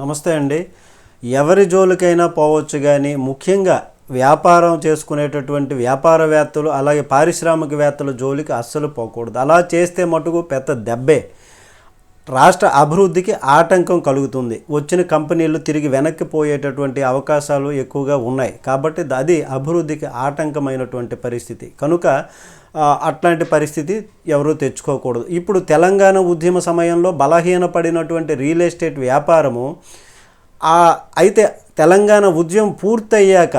నమస్తే అండి. ఎవరి జోలికైనా పోవచ్చు కానీ ముఖ్యంగా వ్యాపారం చేసుకునేటటువంటి వ్యాపారవేత్తలు అలాగే పారిశ్రామికవేత్తల జోలికి అస్సలు పోకూడదు. అలా చేస్తే మటుకు పెద్ద దెబ్బే. రాష్ట్ర అభివృద్ధికి ఆటంకం కలుగుతుంది. వచ్చిన కంపెనీలు తిరిగి వెనక్కి పోయేటటువంటి అవకాశాలు ఎక్కువగా ఉన్నాయి. కాబట్టి అది అభివృద్ధికి ఆటంకమైనటువంటి పరిస్థితి. కనుక అట్లాంటి పరిస్థితి ఎవరూ తెచ్చుకోకూడదు. ఇప్పుడు తెలంగాణ ఉద్యమ సమయంలో బలహీనపడినటువంటి రియల్ ఎస్టేట్ వ్యాపారము అయితే తెలంగాణ ఉద్యమం పూర్తయ్యాక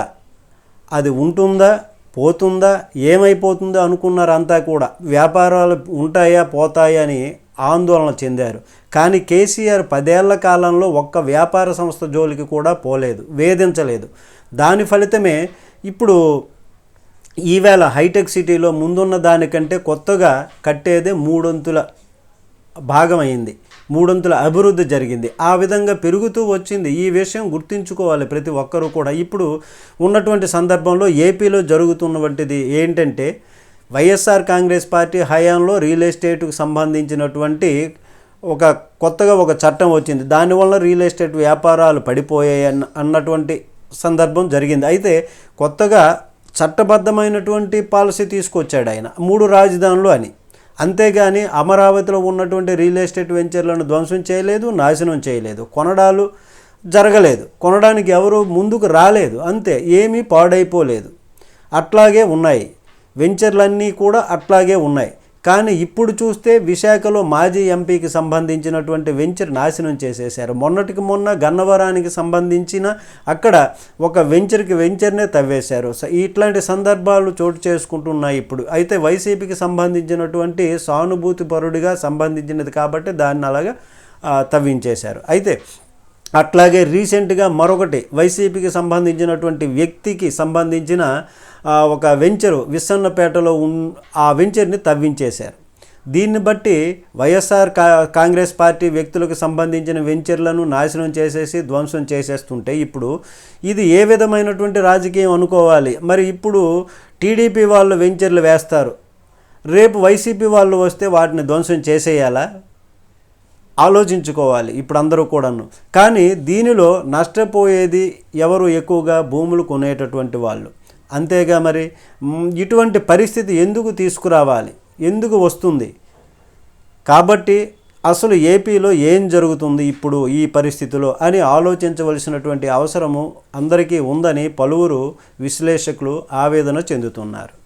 అది ఉంటుందా పోతుందా ఏమైపోతుందో అనుకున్నారు అంతా కూడా వ్యాపారాలు ఉంటాయా పోతాయా అని ఆందోళన చెందారు. కానీ కేసీఆర్ పదేళ్ళ కాలంలో ఒక్క వ్యాపార సంస్థ జోలికి కూడా పోలేదు వేధించలేదు. దాని ఫలితమే ఇప్పుడు ఈవేళ హైటెక్ సిటీలో ముందున్న దానికంటే కొత్తగా కట్టేదే మూడొంతుల భాగమైంది మూడొంతుల అభివృద్ధి జరిగింది. ఆ విధంగా పెరుగుతూ వచ్చింది. ఈ విషయం గుర్తుంచుకోవాలి ప్రతి ఒక్కరూ కూడా. ఇప్పుడు ఉన్నటువంటి సందర్భంలో ఏపీలో జరుగుతున్నటువంటిది ఏంటంటే వైఎస్ఆర్ కాంగ్రెస్ పార్టీ హయాంలో రియల్ ఎస్టేట్కు సంబంధించినటువంటి ఒక కొత్తగా ఒక చట్టం వచ్చింది. దానివల్ల రియల్ ఎస్టేట్ వ్యాపారాలు పడిపోయాయి అన్న అన్నటువంటి సందర్భం జరిగింది. అయితే కొత్తగా చట్టబద్ధమైనటువంటి పాలసీ తీసుకొచ్చాడు ఆయన. మూడు రాజధానులు అని. అంతేగాని అమరావతిలో ఉన్నటువంటి రియల్ ఎస్టేట్ వెంచర్లను ధ్వంసం చేయలేదు నాశనం చేయలేదు. కొనడాలు జరగలేదు. కొనడానికి ఎవరు ముందుకు రాలేదు. అంతే. ఏమీ పాడైపోలేదు. అట్లాగే ఉన్నాయి. వెంచర్లన్నీ కూడా అట్లాగే ఉన్నాయి. కానీ ఇప్పుడు చూస్తే విశాఖలో మాజీ ఎంపీకి సంబంధించినటువంటి వెంచర్ నాశనం చేసేశారు. మొన్నటికి మొన్న గన్నవరానికి సంబంధించిన అక్కడ ఒక వెంచర్కి వెంచర్నే తవ్వేశారు. ఇట్లాంటి సందర్భాలు చోటు చేసుకుంటున్నాయి ఇప్పుడు. అయితే వైసీపీకి సంబంధించినటువంటి సానుభూతి పరుడిగా సంబంధించినది కాబట్టి దాన్ని అలాగా తవ్వించేశారు. అయితే అట్లాగే రీసెంట్గా మరొకటి వైసీపీకి సంబంధించినటువంటి వ్యక్తికి సంబంధించిన ఒక వెంచరు విస్సన్నపేటలో ఉన్ ఆ వెంచర్ని తవ్వించేశారు. దీన్ని బట్టి వైఎస్ఆర్ కా కాంగ్రెస్ పార్టీ వ్యక్తులకు సంబంధించిన వెంచర్లను నాశనం చేసేసి ధ్వంసం చేసేస్తుంటే ఇప్పుడు ఇది ఏ విధమైనటువంటి రాజకీయం అనుకోవాలి? మరి ఇప్పుడు టీడీపీ వాళ్ళు వెంచర్లు వేస్తారు. రేపు వైసీపీ వాళ్ళు వస్తే వాటిని ధ్వంసం చేసేయాలా? ఆలోచించుకోవాలి. ఇప్పుడు అందరూ కూడాను. కానీ దీనిలో నష్టపోయేది ఎవరు ఎక్కువగా? భూములు కొనేటటువంటి వాళ్ళు. అంతేగా మరి? ఇటువంటి పరిస్థితి ఎందుకు తీసుకురావాలి? ఎందుకు వస్తుంది? కాబట్టి అసలు ఏపీలో ఏం జరుగుతుంది ఇప్పుడు ఈ పరిస్థితిలో అని ఆలోచించవలసినటువంటి అవసరము అందరికీ ఉందని పలువురు విశ్లేషకులు ఆవేదన చెందుతున్నారు.